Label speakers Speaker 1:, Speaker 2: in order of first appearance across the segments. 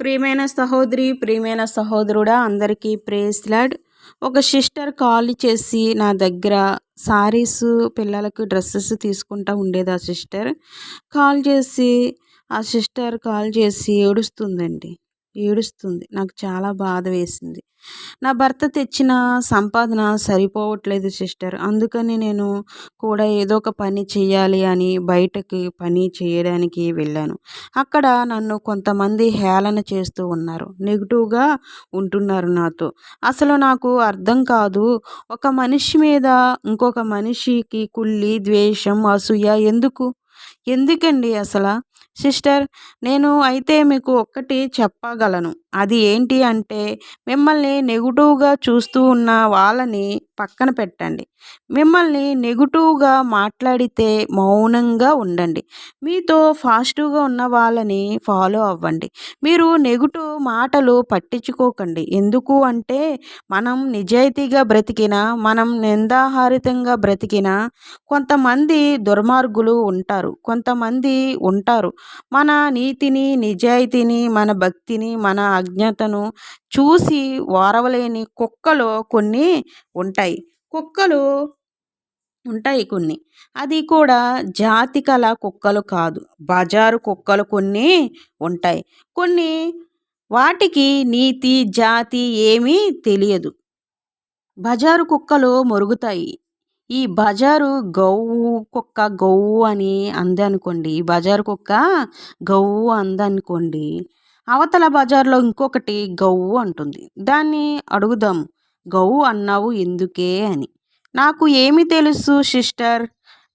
Speaker 1: ప్రియమైన సహోదరి ప్రియమైన సహోదరుడా అందరికీ ప్రేస్లాడ్ ఒక సిస్టర్ కాల్ చేసి నా దగ్గర సారీస్ పిల్లలకు డ్రెస్సెస్ తీసుకుంటా ఉండేది ఆ సిస్టర్. కాల్ చేసి ఆ సిస్టర్ కాల్ చేసి ఏడుస్తుందండి. ఏడుస్తుంది. నాకు చాలా బాధ వేసింది. నా భర్త తెచ్చిన సంపాదన సరిపోవట్లేదు సిస్టర్. అందుకని నేను కూడా ఏదో ఒక పని చేయాలి అని బయటకి పని చేయడానికి వెళ్ళాను. అక్కడ నన్ను కొంతమంది హేళన చేస్తూ ఉన్నారు. నెగిటివ్గా ఉంటున్నారు నాతో. అసలు నాకు అర్థం కాదు. ఒక మనిషి మీద ఇంకొక మనిషికి కుళ్ళి ద్వేషం అసూయ ఎందుకు? ఎందుకండి అసలు? సిస్టర్ నేను అయితే మీకు ఒక్కటి చెప్పగలను. అది ఏంటి అంటే మిమ్మల్ని నెగిటివ్గా చూస్తూ ఉన్న వాళ్ళని పక్కన పెట్టండి. మిమ్మల్ని నెగిటివ్గా మాట్లాడితే మౌనంగా ఉండండి. మీతో ఫాస్ట్గా ఉన్న వాళ్ళని ఫాలో అవ్వండి. మీరు నెగిటివ్ మాటలు పట్టించుకోకండి. ఎందుకు అంటే మనం నిజాయితీగా బ్రతికిన మనం నిందాహారితంగా బ్రతికిన కొంతమంది దుర్మార్గులు ఉంటారు. కొంతమంది ఉంటారు. మన నీతిని నిజాయితీని మన భక్తిని మన అజ్ఞతను చూసి ఓరవలేని కుక్కలు కొన్ని ఉంటాయి. కుక్కలు ఉంటాయి కొన్ని. అది కూడా జాతి కల కుక్కలు కాదు. బజారు కుక్కలు కొన్ని ఉంటాయి. కొన్ని వాటికి నీతి జాతి ఏమీ తెలియదు. బజారు కుక్కలు మొరుగుతాయి. ఈ బజారు గవ్వు కుక్క గవ్వు అని అందనుకోండి ఈ బజారు కుక్క గవ్వు అందనుకోండి అవతల బజార్లో ఇంకొకటి గవ్వు అంటుంది. దాన్ని అడుగుదాం. గవ్వు అన్నావు ఎందుకే అని. నాకు ఏమి తెలుసు సిస్టర్?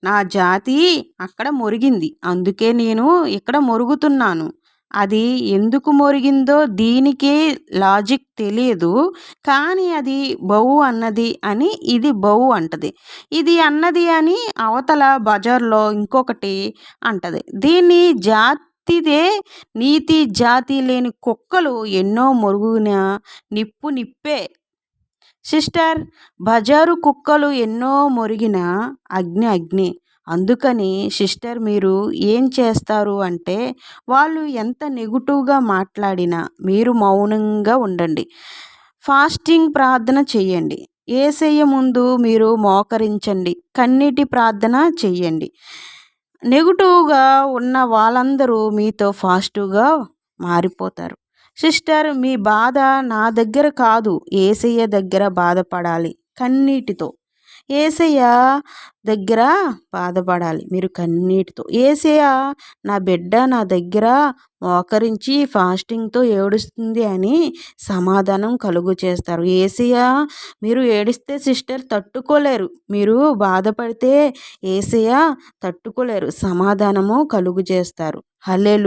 Speaker 1: నా జాతి అక్కడ మొరిగింది. అందుకే నేను ఇక్కడ మొరుగుతున్నాను. అది ఎందుకు మొరిగిందో దీనికే లాజిక్ తెలియదు. కానీ అది బౌ అన్నది అని ఇది బౌ అంటది. ఇది అన్నది అని అవతల బజార్లో ఇంకొకటి అంటది. దీన్ని జాత్ జాతిదే నీతి జాతి లేని కుక్కలు ఎన్నో మురుగున నిప్పు నిప్పే. సిస్టర్ బజారు కుక్కలు ఎన్నో మురిగిన అగ్ని అగ్ని. అందుకని సిస్టర్ మీరు ఏం చేస్తారు అంటే వాళ్ళు ఎంత నెగిటివ్గా మాట్లాడినా మీరు మౌనంగా ఉండండి. ఫాస్టింగ్ ప్రార్థన చేయండి ఏసయ్య ముందు మీరు మోకరించండి. కన్నీటి ప్రార్థన చెయ్యండి. నెగిటివ్గా ఉన్న వాళ్ళందరూ మీతో ఫాస్టివ్గా మారిపోతారు. సిస్టర్ మీ బాధ నా దగ్గర కాదు. ఏసయ్య దగ్గర బాధపడాలి కన్నీటితో. ఏసయ్య దగ్గర బాధపడాలి. మీరు కన్నీటితో. ఏసయ్య నా బిడ్డ నా దగ్గర మోకరించి ఫాస్టింగ్తో ఏడుస్తుంది అని సమాధానం కలుగు చేస్తారు. ఏసయ్య మీరు ఏడిస్తే సిస్టర్ తట్టుకోలేరు. మీరు బాధపడితే ఏసయ్య తట్టుకోలేరు. సమాధానము కలుగు చేస్తారు. హలే